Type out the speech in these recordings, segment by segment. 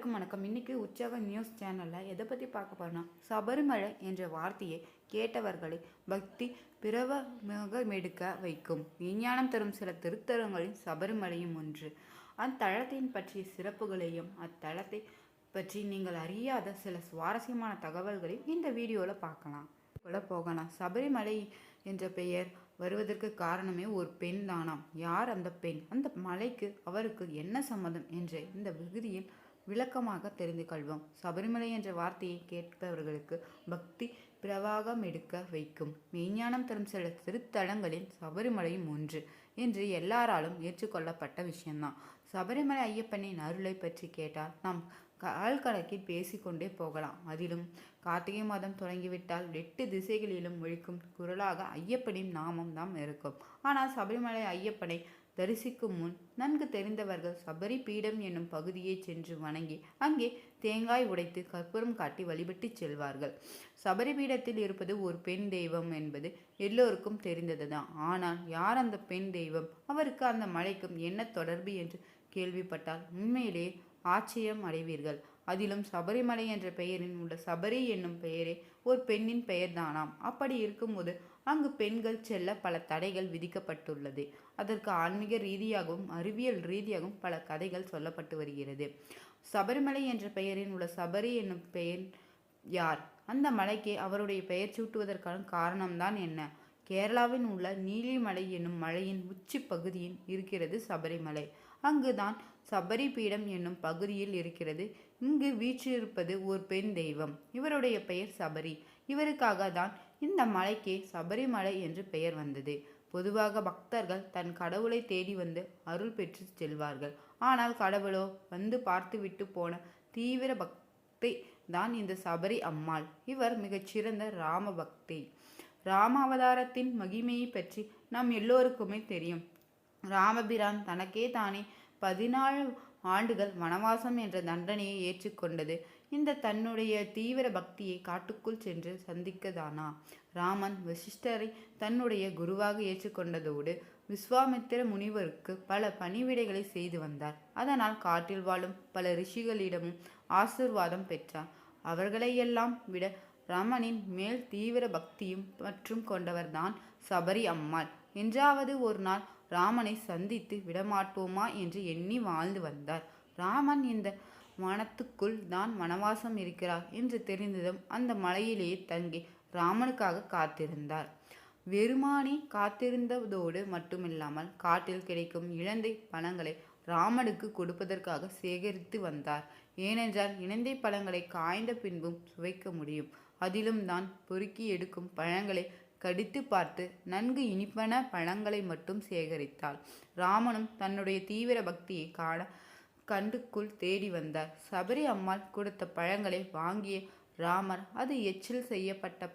அனைவருக்கும் வணக்கம். இன்னைக்கு உற்சாக நியூஸ் சேனலில் எதை பற்றி பார்க்க போகிறோம்னா சபரிமலை என்ற வார்த்தையை கேட்டவர்களை பக்தி பிரவமாக வைக்கும். விஞ்ஞானம் தரும் சில திருத்தலங்களின் சபரிமலையும் ஒன்று. அத்தளத்தின் பற்றிய சிறப்புகளையும் அத்தளத்தை பற்றி நீங்கள் அறியாத சில சுவாரஸ்யமான தகவல்களையும் இந்த வீடியோவில் பார்க்கலாம். போல போகலாம். சபரிமலை என்ற பெயர் வருவதற்கு காரணமே ஒரு பெண் தானாம். யார் அந்த பெண்? அந்த மலைக்கு அவருக்கு என்ன சம்மதம்? என்ற இந்த விகுதியில் விளக்கமாக தெரிந்து கொள்வோம் சபரிமலை என்ற வார்த்தையை கேட்பவர்களுக்கு பக்தி பிரவாகம் எடுக்க வைக்கும். மெய்ஞானம் தரும் சில திருத்தலங்களில் சபரிமலையும் ஒன்று என்று எல்லாராலும் ஏற்றுக்கொள்ளப்பட்ட விஷயம்தான். சபரிமலை ஐயப்பனின் அருளை பற்றி கேட்டால் நாம் கால் கணக்கில் பேசிக்கொண்டே போகலாம். அதிலும் கார்த்திகை மாதம் தொடங்கிவிட்டால் எட்டு திசைகளிலும் ஒழிக்கும் குரலாக ஐயப்பனின் நாமம் தான் இருக்கும். ஆனால் சபரிமலை ஐயப்பனை தரிசிக்கும் முன் நன்கு தெரிந்தவர்கள் சபரி பீடம் என்னும் பகுதியை சென்று வணங்கி அங்கே தேங்காய் உடைத்து கற்பூரம் காட்டி வழிபட்டு செல்வார்கள். சபரி பீடத்தில் இருப்பது ஒரு பெண் தெய்வம் என்பது எல்லோருக்கும் தெரிந்ததுதான். ஆனால் யார் அந்த பெண் தெய்வம்? அவருக்கு அந்த மலைக்கும் என்ன தொடர்பு என்று கேள்விப்பட்டால் உண்மையிலேயே ஆச்சரியம் அடைவீர்கள். அதிலும் சபரிமலை என்ற பெயரில் உள்ள சபரி என்னும் பெயரே ஒரு பெண்ணின் பெயர்தானாம். அப்படி இருக்கும்போது அங்கு பெண்கள் செல்ல பல தடைகள் விதிக்கப்பட்டுள்ளது. அதற்கு ஆன்மீக ரீதியாகவும் அறிவியல் ரீதியாகவும் பல கதைகள் சொல்லப்பட்டு வருகிறது. சபரிமலை என்ற பெயரில் உள்ள சபரி என்னும் பெயர் யார்? அந்த மலைக்கு அவருடைய பெயர் சூட்டுவதற்கான காரணம்தான் என்ன? கேரளாவின் உள்ள நீலிமலை என்னும் மலையின் உச்சி பகுதியில் இருக்கிறது சபரிமலை. அங்குதான் சபரி பீடம் என்னும் பகுதியில் இருக்கிறது. இங்கு வீற்றிருப்பது ஒரு பெண் தெய்வம். இவருடைய பெயர் சபரி. இவருக்காக தான் இந்த மலைக்கே சபரிமலை என்று பெயர் வந்தது. பொதுவாக பக்தர்கள் தன் கடவுளை தேடி வந்து அருள் பெற்று செல்வார்கள். ஆனால் கடவுளோ வந்து பார்த்துவிட்டு போன தீவிர பக்தி தான் இந்த சபரி அம்மாள். இவர் மிகச்சிறந்த ராம பக்தி. ராம அவதாரத்தின் மகிமையை பற்றி நாம் எல்லோருக்குமே தெரியும். ராமபிரான் தனக்கே தானே பதினாலு ஆண்டுகள் வனவாசம் என்ற தண்டனையை ஏற்றுக்கொண்டது. இந்த தன்னுடைய தீவிர பக்தியை காட்டுக்குள் சென்று சந்திக்கதானா? ராமன் வசிஷ்டரை தன்னுடைய குருவாக ஏற்றுக்கொண்டதோடு விஸ்வாமித்திர முனிவருக்கு பல பணிவிடைகளை செய்து வந்தார். அதனால் காட்டில் வாழும் பல ரிஷிகளிடமும் ஆசிர்வாதம் பெற்றார். அவர்களையெல்லாம் விட ராமனின் மேல் தீவிர பக்தியும் மற்றும் கொண்டவர்தான் சபரி அம்மாள். என்றாவது ஒரு நாள் ராமனை சந்தித்து விடமாட்டோமா என்று எண்ணி வாழ்ந்து வந்தார். ராமன் இந்த வனத்துக்குள் தான் வனவாசம் இருக்கிறார் என்று தெரிந்ததும் அந்த மலையிலேயே தங்கி ராமனுக்காக காத்திருந்தார். வெறுமானி காத்திருந்ததோடு மட்டுமில்லாமல் காட்டில் கிடைக்கும் இழந்தை பழங்களை ராமனுக்கு கொடுப்பதற்காக சேகரித்து வந்தார். ஏனென்றால் இழந்தை பழங்களை காய்ந்த பின்பும் சுவைக்க முடியும். அதிலும் தான் பொறுக்கி எடுக்கும் பழங்களை கடித்து பார்த்து நன்கு இனிப்பன பழங்களை மட்டும் சேகரித்தாள். ராமனும் தன்னுடைய தீவிர பக்தியை காண கண்டுக்குள் தேடி வந்தார். சபரி அம்மாள் கொடுத்த பழங்களை வாங்கிய ராமர் அது எச்சில் செய்யப்பட்ட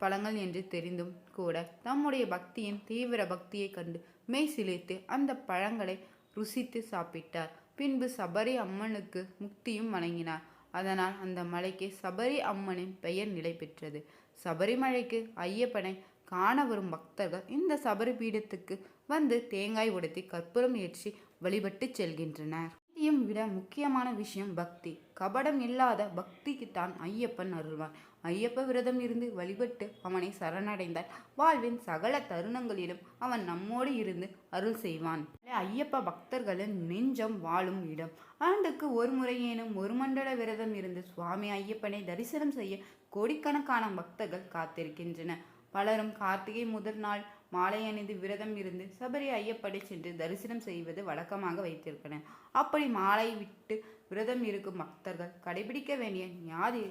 பழங்கள் என்று தெரிந்தும் கூட தம்முடைய பக்தியின் தீவிர பக்தியை கண்டு மெய் சிலிர்த்து அந்த பழங்களை ருசித்து சாப்பிட்டார். பின்பு சபரி அம்மனுக்கு முக்தியும் வழங்கினார் அதனால் அந்த மலைக்கு சபரி அம்மனின் பெயர் நிலை பெற்றது சபரிமலைக்கு ஐயப்பனை காண வரும் பக்தர்கள் இந்த சபரி பீடத்துக்கு வந்து தேங்காய் உடைத்து கற்பூரம் ஏற்றி வழிபட்டு செல்கின்றனர். இதையும் விட முக்கியமான விஷயம் பக்தி. கபடம் இல்லாத பக்திக்குத்தான் ஐயப்பன் அருள்வான். ஐயப்ப விரதம் இருந்து வழிபட்டு அவனை சரணடைந்தால் வாழ்வின் சகல தருணங்களிலும் அவன் நம்மோடு இருந்து அருள் செய்வான். ஐயப்ப பக்தர்களின் நெஞ்சம் வாழும் இடம். ஆண்டுக்கு ஒரு முறையேனும் ஒரு மண்டல விரதம் இருந்து சுவாமி ஐயப்பனை தரிசனம் செய்ய கோடிக்கணக்கான பக்தர்கள் காத்திருக்கின்றன. பலரும் கார்த்திகை முதல் நாள் மாலை அணிந்து விரதம் இருந்து சபரி ஐயப்படை சென்று தரிசனம் செய்வது வழக்கமாக வைத்திருக்கிறனர் அப்படி மாலை விட்டு விரதம் இருக்கும் பக்தர்கள் கடைபிடிக்க வேண்டிய ஞாதி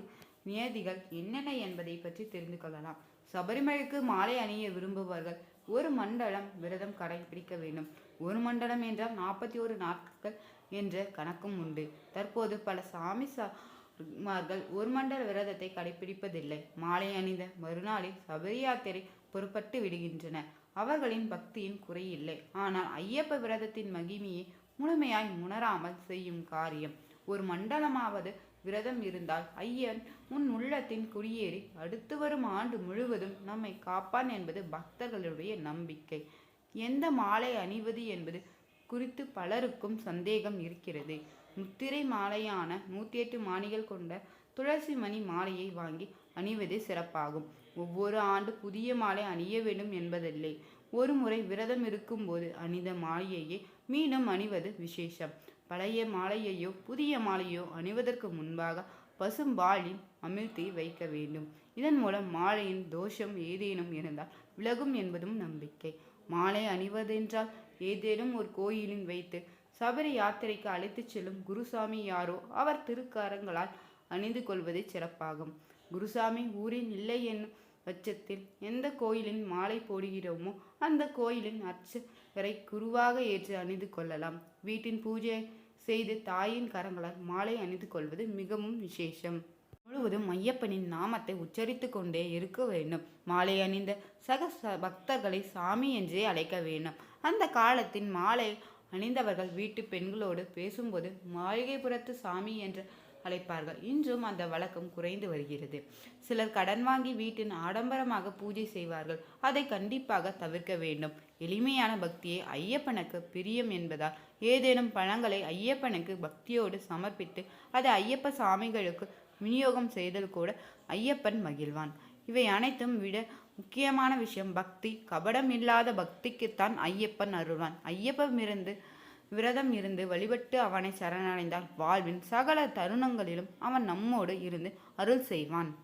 நியதிகள் என்னென்ன என்பதை பற்றி தெரிந்து கொள்ளலாம். சபரிமலைக்கு மாலை அணிய விரும்புபவர்கள் ஒரு மண்டலம் விரதம் கடைபிடிக்க வேண்டும். ஒரு மண்டலம் என்றால் நாற்பத்தி ஒரு நாட்கள் என்ற கணக்கும் உண்டு. தற்போது பல சாமி மார்கள் ஒரு மண்டல விரதத்தை கடைபிடிப்பதில்லை. மாலை அணிந்த மறுநாளில் சபரி யாத்திரை பொறுப்பட்டு விடுகின்றன. அவர்களின் பக்தியின் குறையில்லை ஆனால் ஐயப்ப விரதத்தின் மகிமையை முழுமையாய் உணராமல் செய்யும் காரியம். ஒரு மண்டலமாவது விரதம் இருந்தால் ஐயன் உன் உள்ளத்தின் குடியேறி அடுத்து வரும் ஆண்டு முழுவதும் நம்மை காப்பான் என்பது பக்தர்களுடைய நம்பிக்கை. எந்த மாலை அணிவது என்பது குறித்து பலருக்கும் சந்தேகம் இருக்கிறது. முத்திரை மாலையான நூற்றி எட்டு மாணிகள் கொண்ட துளசி மணி மாலையை வாங்கி அணிவது சிறப்பாகும். ஒவ்வொரு ஆண்டு புதிய மாலை அணிய வேண்டும் என்பதில்லை. ஒரு முறை விரதம் இருக்கும்போது அணிந்த மாலையையே மீண்டும் அணிவது விசேஷம். பழைய மாலையையோ புதிய மாலையோ அணிவதற்கு முன்பாக பசும்பாலில் அமிழ்த்தி வைக்க வேண்டும். இதன் மூலம் மாலையின் தோஷம் ஏதேனும் இருந்தால் விலகும் என்பதும் நம்பிக்கை. மாலை அணிவதென்றால் ஏதேனும் ஒரு கோயிலில் வைத்து சபரி யாத்திரைக்கு அழைத்துச் செல்லும் குருசாமி யாரோ அவர் திருக்காரங்களால் அணிந்து கொள்வதே சிறப்பாகும். குருசாமி ஊரில் இல்லை என்னும் பட்சத்தில் எந்த கோயிலின் மாலை போடுகிறோமோ அந்த கோயிலின் அர்ச்சகரை குருவாக ஏற்று அணிந்து கொள்ளலாம். வீட்டின் பூஜை செய்து தாயின் கரங்களால் மாலை அணிந்து கொள்வது மிகவும் விசேஷம். முழுவதும் ஐயப்பனின் நாமத்தை உச்சரித்து கொண்டே இருக்க வேண்டும். மாலை அணிந்த சக ச- பக்தர்களை சாமி என்றே அழைக்க வேண்டும். அந்த காலத்தின் மாலை அணிந்தவர்கள் வீட்டு பெண்களோடு பேசும்போது மாளிகைபுரத்து சாமி என்று அழைப்பார்கள். இன்றும் அந்த வழக்கம் குறைந்து வருகிறது. சிலர் கடன் வாங்கி வீட்டின் ஆடம்பரமாக பூஜை செய்வார்கள். அதை கண்டிப்பாக தவிர்க்க வேண்டும். எளிமையான பக்தியை ஐயப்பனுக்கு பிரியம் என்பதால் ஏதேனும் பழங்களை ஐயப்பனுக்கு பக்தியோடு சமர்ப்பித்து அதை ஐயப்ப சாமிகளுக்கு விநியோகம் செய்தல் கூட ஐயப்பன் மகிழ்வான். இவை அனைத்தும் விட முக்கியமான விஷயம். பக்தி கபடம் இல்லாத பக்திக்குத்தான் ஐயப்பன் அருள்வான். ஐயப்பமிருந்து விரதம் இருந்து வழிபட்டு அவனை சரணடைந்தால் வாழ்வின் சகல தருணங்களிலும் அவன் நம்மோடு இருந்து அருள் செய்வான்.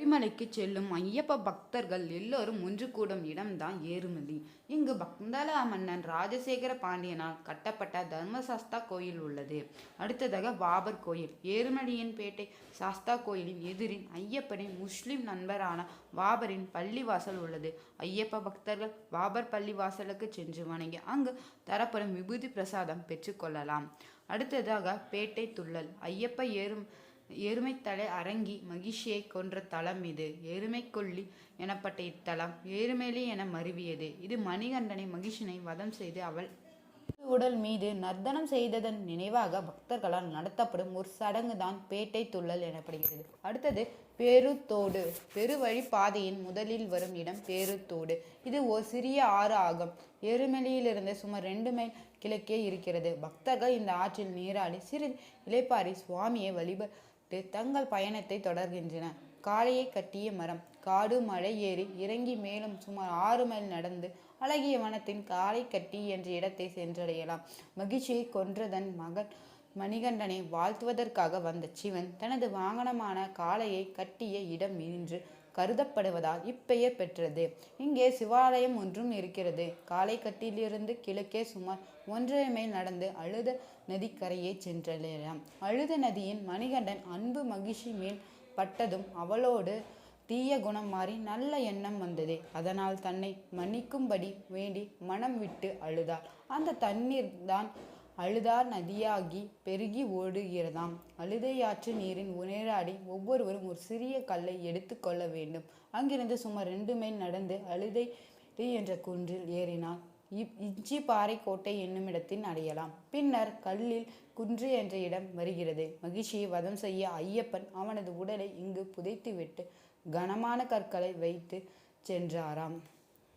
சபரிமலைக்கு செல்லும் ஐயப்ப பக்தர்கள் எல்லோரும் ஒன்று கூடும் இடம்தான் ஏறுமதி. இங்கு பக்தல மன்னன் ராஜசேகர பாண்டியனால் கட்டப்பட்ட தர்மசாஸ்தா கோயில் உள்ளது. அடுத்ததாக பாபர் கோயில். ஏறுமடியின் பேட்டை சாஸ்தா கோயிலின் எதிரின் ஐயப்பனின் முஸ்லிம் நண்பரான பாபரின் பள்ளிவாசல் உள்ளது. ஐயப்ப பக்தர்கள் பாபர் பள்ளிவாசலுக்கு சென்று வணங்கி அங்கு தரப்படும் விபூதி பிரசாதம் பெற்றுக்கொள்ளலாம் அடுத்ததாக பேட்டை துள்ளல். ஐயப்ப ஏறும் எருமைத்தலை அரங்கி மகிஷியை கொன்ற தலம் இது. எருமைக்கொல்லி எனப்பட்ட இத்தலம் ஏறுமேலி என மருவியது. இது மணிகண்டனை மகிஷனை வதம் செய்து அவள் உடல் மீது நர்த்தனம் செய்ததன் நினைவாக பக்தர்களால் நடத்தப்படும் ஒரு சடங்கு தான் பேட்டை துள்ளல் எனப்படுகிறது. அடுத்தது பேருத்தோடு. பெருவழி பாதையின் முதலில் வரும் இடம் பேருத்தோடு. இது ஒரு சிறிய ஆறு ஆகும். எருமெலியிலிருந்து சுமார் ரெண்டு மைல் கிழக்கே இருக்கிறது. பக்தர்கள் இந்த ஆற்றில் நீராடி சிறிது இலைப்பாரி சுவாமியை வழிப வழிபட்டு தங்கள் பயணத்தை தொடர்கின்றன. காளையை கட்டிய மரம். காடு மலை ஏறி இறங்கி மேலும் சுமார் ஆறு மைல் நடந்து அழகிய வனத்தின் காளை கட்டி என்ற இடத்தை சென்றடையலாம். மகிழ்ச்சியை கொன்றதன் மகன் மணிகண்டனை வாழ்த்துவதற்காக வந்த சிவன் தனது வாகனமான காளையை கட்டிய இடம் இன்று கருதப்படுவதால் இப்பெயர் பெற்றது. இங்கே சிவாலயம் ஒன்றும் இருக்கிறது. காலைக்கட்டிலிருந்து கிழக்கே சுமார் ஒன்றரை மைல் நடந்து அழுத நதிக்கரையை சென்றடையலாம். அழுத நதியின் மணிகண்டன் அன்பு மகிழ்ச்சி மேல் பட்டதும் அவளோடு தீய குணம் மாறி நல்ல எண்ணம் வந்தது. அதனால் தன்னை மன்னிக்கும்படி வேண்டி மனம் விட்டு அழுதாள். அந்த தண்ணீர் தான் அழுதார் நதியாகி பெருகி ஓடுகிறதாம். அழுதையாற்று நீரின் உணராடி ஒவ்வொருவரும் ஒரு சிறிய கல்லை எடுத்துக்கொள்ள வேண்டும். அங்கிருந்து சுமார் ரெண்டு மைல் நடந்து அழுதை என்ற குன்றில் ஏறினார் இப் இஞ்சி பாறை கோட்டை என்னும் அடையலாம். பின்னர் கல்லில் குன்று என்ற இடம் வருகிறது. மகிழ்ச்சியை வதம் செய்ய ஐயப்பன் அவனது உடலை இங்கு புதைத்துவிட்டு கனமான கற்களை வைத்து சென்றாராம்.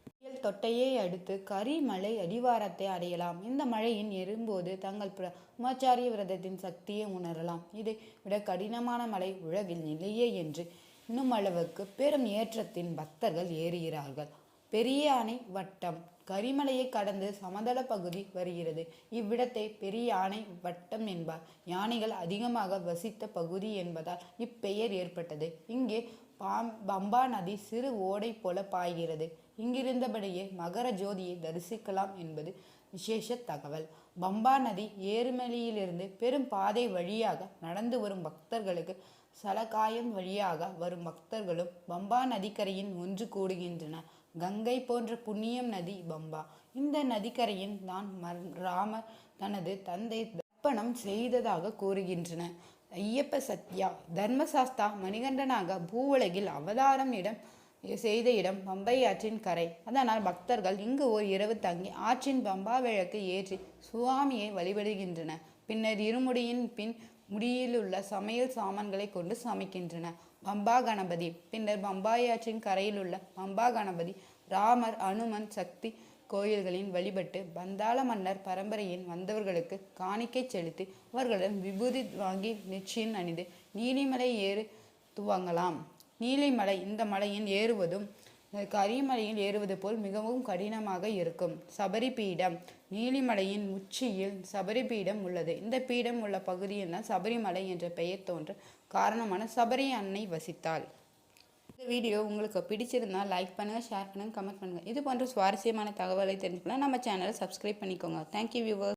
புயல் தொட்டையை அடுத்து கரிமலை அடிவாரத்தை அடையலாம். இந்த மழையின் எறும்போது தங்கள் பிரம்மச்சாரிய விரதத்தின் சக்தியை உணரலாம். இதை விட கடினமான மலை உலகில் இல்லையே என்று இன்னும் அளவுக்கு பெரும் ஏற்றத்தின் பக்தர்கள் ஏறுகிறார்கள். பெரிய அணை வட்டம் கரிமலையை கடந்து சமதள பகுதி வருகிறது. இவ்விடத்தை பெரிய யானை வட்டம் என்பார். யானைகள் அதிகமாக வசித்த பகுதி என்பதால் இப்பெயர் ஏற்பட்டது. இங்கே பாம் பம்பா நதி சிறு ஓடை போல பாய்கிறது. இங்கிருந்தபடியே மகர ஜோதியை தரிசிக்கலாம் என்பது விசேஷ தகவல். பம்பா நதி ஏறுமலியிலிருந்து பெரும் பாதை வழியாக நடந்து வரும் பக்தர்களுக்கு சலகாயம் வழியாக வரும் பக்தர்களும் பம்பா நதிக்கரையின் ஒன்று கூடுகின்றன. கங்கை போன்ற புண்ணியம் நதி பம்பா. இந்த நதிக்கரையின் தான் மர் ராமர் தனது தந்தை தர்ப்பணம் செய்ததாக கூறுகின்றன. ஐயப்ப சத்யா தர்மசாஸ்தா மணிகண்டனாக பூவுலகில் அவதாரம் இடம் செய்த இடம் பம்பை ஆற்றின் கரை. அதனால் பக்தர்கள் இங்கு ஓர் இரவு தங்கி ஆற்றின் பம்பா விளக்கு ஏற்றி சுவாமியை வழிபடுகின்றன பின்னர் இருமுடியின் பின் முடியிலுள்ள சமையல் சாமான்களை கொண்டு சமைக்கின்றன பம்பா கணபதி. பின்னர் பம்பாயாற்றின் கரையில் உள்ள பம்பா கணபதி ராமர் அனுமன் சக்தி கோயில்களின் வழிபட்டு பந்தாள மன்னர் பரம்பரையின் வந்தவர்களுக்கு காணிக்கை செலுத்தி அவர்களிடம் விபூதி வாங்கி நிச்சயம் அணிந்து நீலிமலை ஏறு துவங்கலாம். நீலிமலை இந்த மலையில் ஏறுவதும் கரிமலையில் ஏறுவது போல் மிகவும் கடினமாக இருக்கும். சபரி பீடம் நீலிமலையின் உச்சியில் சபரி பீடம் உள்ளது. இந்த பீடம் உள்ள பகுதியில் தான் சபரிமலை என்ற பெயர் தோன்ற காரணமான சபரி அன்னை வசித்தாள். இந்த வீடியோ உங்களுக்கு பிடிச்சிருந்தால் லைக் பண்ணுங்கள் ஷேர் பண்ணுங்கள் கமெண்ட் பண்ணுங்கள் இது போன்ற சுவாரஸ்யமான தகவலை தெரிஞ்சுக்கலாம் நம்ம சேனலை சப்ஸ்கிரைப் பண்ணிக்கோங்க. Thank you viewer